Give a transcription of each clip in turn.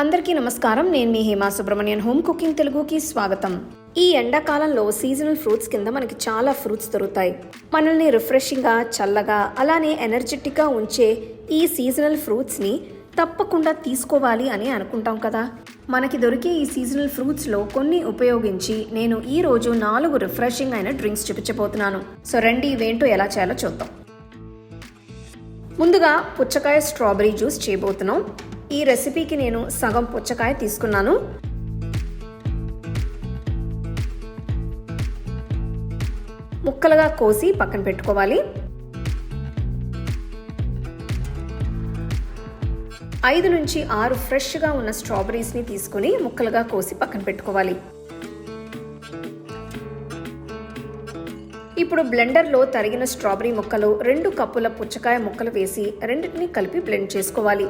అందరికీ నమస్కారం. నేను మీ హేమా సుబ్రహ్మణ్యన్. హోమ్ కుకింగ్ తెలుగుకి స్వాగతం. ఈ ఎండాకాలంలో సీజనల్ ఫ్రూట్స్ కింద మనకి చాలా ఫ్రూట్స్ దొరుకుతాయి. మనల్ని రిఫ్రెషింగ్గా చల్లగా అలానే ఎనర్జెటిక్గా ఉంచే ఈ సీజనల్ ఫ్రూట్స్ని తప్పకుండా తీసుకోవాలి అని అనుకుంటాం కదా. మనకి దొరికే ఈ సీజనల్ ఫ్రూట్స్లో కొన్ని ఉపయోగించి నేను ఈరోజు నాలుగు రిఫ్రెషింగ్ అయిన డ్రింక్స్ చూపించబోతున్నాను. సో రండి ఇవేంటో ఎలా చేయాలో చూద్దాం. ముందుగా పుచ్చకాయ స్ట్రాబెరీ జ్యూస్ చేయబోతున్నాం. ఈ రెసిపీకి నేను సగం పుచ్చకాయ తీసుకున్నాను. ముక్కలుగా కోసి పక్కన పెట్టుకోవాలి. ఐదు నుంచి ఆరు ఫ్రెష్గా ఉన్న స్ట్రాబెరీస్ని తీసుకుని ముక్కలుగా కోసి పక్కన పెట్టుకోవాలి. ఇప్పుడు బ్లెండర్లో తరిగిన స్ట్రాబెరీ ముక్కలు రెండు కప్పుల పుచ్చకాయ ముక్కలు వేసి రెండింటిని కలిపి బ్లెండ్ చేసుకోవాలి.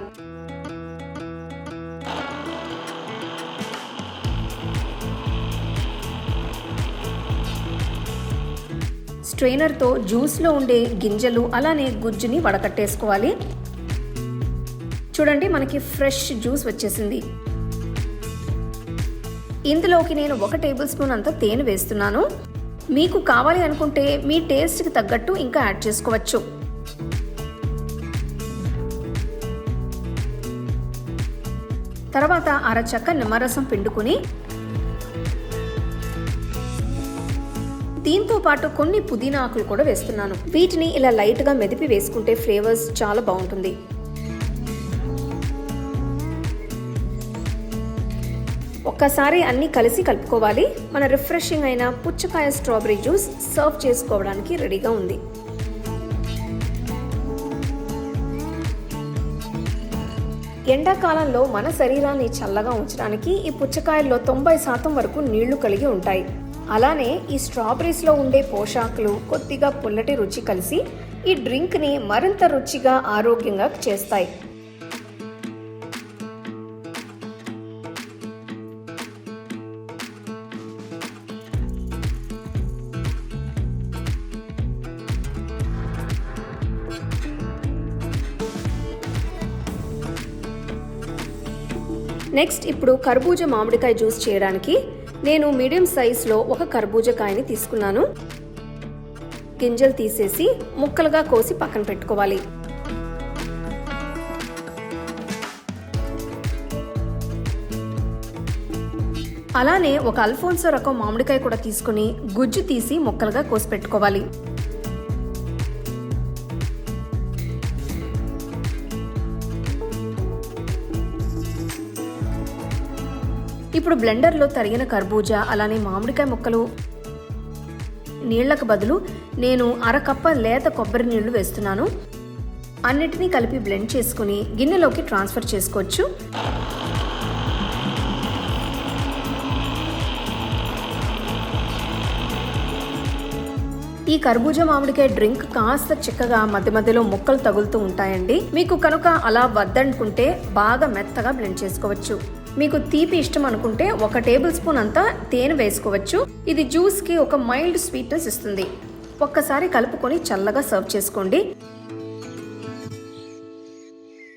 స్ట్రెయినర్తో జ్యూస్లో ఉండే గింజలు అలానే గుజ్జుని వడకట్టేసుకోవాలి. చూడండి మనకి ఫ్రెష్ జ్యూస్ వచ్చేసింది. ఇందులోకి నేను ఒక టేబుల్ స్పూన్ అంత తేనె వేస్తున్నాను. మీకు కావాలి అనుకుంటే మీ టేస్ట్కి తగ్గట్టు ఇంకా యాడ్ చేసుకోవచ్చు. తర్వాత అరచక్క నిమ్మరసం పిండుకుని దీంతో పాటు కొన్ని పుదీనా ఆకులు కూడా వేస్తున్నాను. వీటిని ఇలా లైట్గా మెదిపి వేసుకుంటే ఫ్లేవర్స్ చాలా బాగుంటుంది. ఒక్కసారి అన్నీ కలిసి కలుపుకోవాలి. మన రిఫ్రెషింగ్ అయిన పుచ్చకాయ స్ట్రాబెరీ జ్యూస్ సర్వ్ చేసుకోవడానికి రెడీగా ఉంది. ఎండాకాలంలో మన శరీరాన్ని చల్లగా ఉంచడానికి ఈ పుచ్చకాయల్లో తొంభై శాతం వరకు నీళ్ళు కలిగి ఉంటాయి. అలానే ఈ స్ట్రాబెరీస్లో ఉండే పోషాకులు కొద్దిగా పుల్లటి రుచి కలిసి ఈ డ్రింక్ని మరింత రుచిగా ఆరోగ్యంగా చేస్తాయి. నెక్స్ట్ ఇప్పుడు కర్బూజా మామిడికాయ జ్యూస్ చేయడానికి నేను మీడియం సైజులో ఒక కర్బూజకాయని తీసుకున్నాను. గింజలు తీసేసి ముక్కలుగా కోసి పక్కన పెట్టుకోవాలి. అలానే ఒక అల్ఫోన్సో రకం మామిడికాయ కూడా తీసుకుని గుజ్జు తీసి ముక్కలుగా కోసి పెట్టుకోవాలి. ఇప్పుడు బ్లెండర్లో తరిగిన కర్బూజా అలానే మామిడికాయ ముక్కలు. నీళ్ళకు బదులు నేను అరకప్ప లేత కొబ్బరి నీళ్ళు వేస్తున్నాను. అన్నిటినీ కలిపి బ్లెండ్ చేసుకుని గిన్నెలోకి ట్రాన్స్ఫర్ చేసుకోవచ్చు. ఈ కర్బూజా మామిడికాయ డ్రింక్ కాస్త చిక్కగా మధ్య మధ్యలో ముక్కలు తగులుతూ ఉంటాయండి. మీకు కనుక అలా వద్దనుకుంటే బాగా మెత్తగా బ్లెండ్ చేసుకోవచ్చు. మీకు తీపి ఇష్టం అనుకుంటే ఒక టేబుల్ స్పూన్ అంతా తేనె వేసుకోవచ్చు. ఇది జ్యూస్కి ఒక మైల్డ్ స్వీట్నెస్ ఇస్తుంది. ఒక్కసారి కలుపుకొని చల్లగా సర్వ్ చేసుకోండి.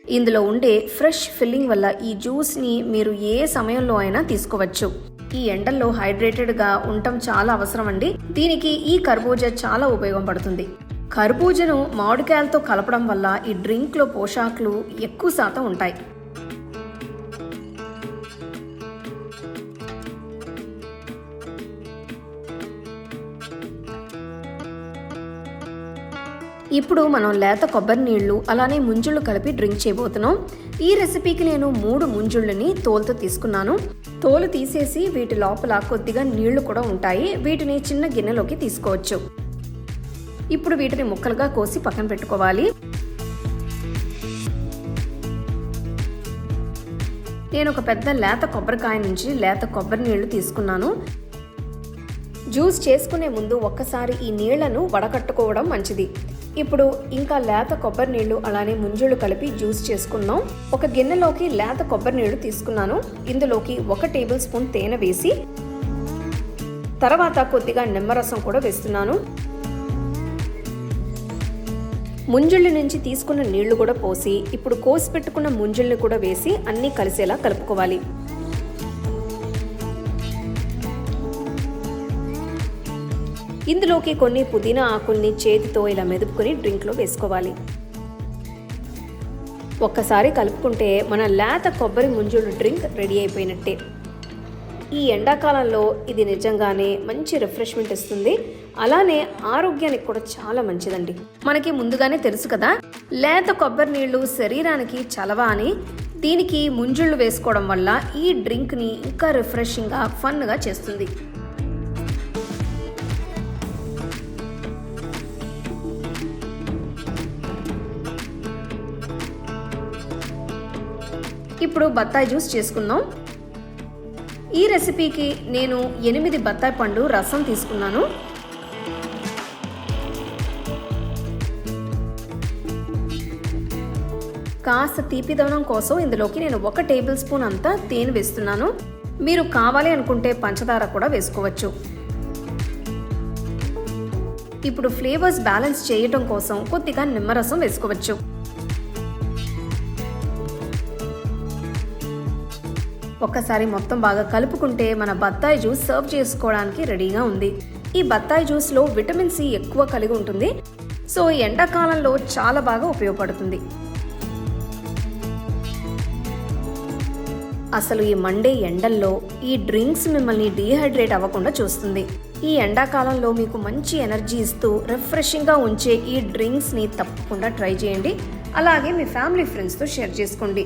ఇందులో ఉండే ఫ్రెష్ ఫిల్లింగ్ వల్ల ఈ జ్యూస్ని మీరు ఏ సమయంలో అయినా తీసుకోవచ్చు. ఈ ఎండల్లో హైడ్రేటెడ్గా ఉండటం చాలా అవసరం అండి దీనికి ఈ కర్బూజా చాలా ఉపయోగపడుతుంది. కర్బూజను మామిడికాయలతో కలపడం వల్ల ఈ డ్రింక్లో పోషాకులు ఎక్కువ శాతం ఉంటాయి. ఇప్పుడు మనం లేత కొబ్బరి నీళ్ళు అలానే ముంజుళ్ళు కలిపి డ్రింక్ చేయబోతున్నాం. ఈ రెసిపీకి నేను మూడు ముంజుళ్ళని తోలుతో తీసుకున్నాను. తోలు తీసేసి వీటి లోపల కొద్దిగా నీళ్ళు కూడా ఉంటాయి. వీటిని చిన్న గిన్నెలోకి తీసుకోవచ్చు. ఇప్పుడు వీటిని ముక్కలుగా కోసి పక్కన పెట్టుకోవాలి. నేను ఒక పెద్ద లేత కొబ్బరికాయ నుంచి లేత కొబ్బరి నీళ్ళు తీసుకున్నాను. జ్యూస్ చేసుకునే ముందు ఒక్కసారి ఈ నీళ్ళను వడకట్టుకోవడం మంచిది. ఇప్పుడు ఇంకా లేత కొబ్బరి నీళ్ళు అలానే ముంజళ్ళు కలిపి జ్యూస్ చేసుకుందాం. ఒక గిన్నెలోకి లేత కొబ్బరి నీళ్ళు తీసుకున్నాను. ఇందులోకి ఒక టేబుల్ స్పూన్ తేనె వేసి తర్వాత కొద్దిగా నిమ్మరసం కూడా వేస్తున్నాను. ముంజుళ్ళ నుంచి తీసుకున్న నీళ్ళు కూడా పోసి ఇప్పుడు కోసి పెట్టుకున్న ముంజుల్ని కూడా వేసి అన్నీ కలిసేలా కలుపుకోవాలి. ఇందులోకి కొన్ని పుదీనా ఆకుల్ని చేతితో ఇలా మెదుపుకొని డ్రింక్లో వేసుకోవాలి. ఒక్కసారి కలుపుకుంటే మన లేత కొబ్బరి ముంజుడు డ్రింక్ రెడీ అయిపోయినట్టే. ఈ ఎండాకాలంలో ఇది నిజంగానే మంచి రిఫ్రెష్మెంట్ ఇస్తుంది. అలానే ఆరోగ్యానికి కూడా చాలా మంచిదండి. మనకి ముందుగానే తెలుసు కదా లేత కొబ్బరి నీళ్ళు శరీరానికి చలవ అని. దీనికి ముంజుళ్ళు వేసుకోవడం వల్ల ఈ డ్రింక్ని ఇంకా రిఫ్రెషింగ్గా ఫన్గా చేస్తుంది. ఇప్పుడు బత్తాయి జ్యూస్ చేసుకుందాం. ఈ రెసిపీకి నేను ఎనిమిది బత్తాయి పండు రసం తీసుకున్నాను. కాస్త తీపిదనం కోసం ఇందులోకి నేను ఒక టేబుల్ స్పూన్ అంతా తేనె వేస్తున్నాను. మీరు కావాలి అనుకుంటే పంచదార కూడా వేసుకోవచ్చు. ఇప్పుడు ఫ్లేవర్స్ బ్యాలెన్స్ చేయటం కోసం కొద్దిగా నిమ్మరసం వేసుకోవచ్చు. ఒక్కసారి మొత్తం బాగా కలుపుకుంటే మన బత్తాయి జ్యూస్ సర్వ్ చేసుకోవడానికి రెడీగా ఉంది. ఈ బత్తాయి జ్యూస్లో విటమిన్ సి ఎక్కువ కలిగి ఉంటుంది. సో ఈ ఎండాకాలంలో చాలా బాగా ఉపయోగపడుతుంది. అసలు ఈ మండే ఎండల్లో ఈ డ్రింక్స్ మిమ్మల్ని డీహైడ్రేట్ అవ్వకుండా చూస్తుంది. ఈ ఎండాకాలంలో మీకు మంచి ఎనర్జీ ఇస్తూ రిఫ్రెషింగ్గా ఉంచే ఈ డ్రింక్స్ని తప్పకుండా ట్రై చేయండి. అలాగే మీ ఫ్యామిలీ ఫ్రెండ్స్తో షేర్ చేసుకోండి.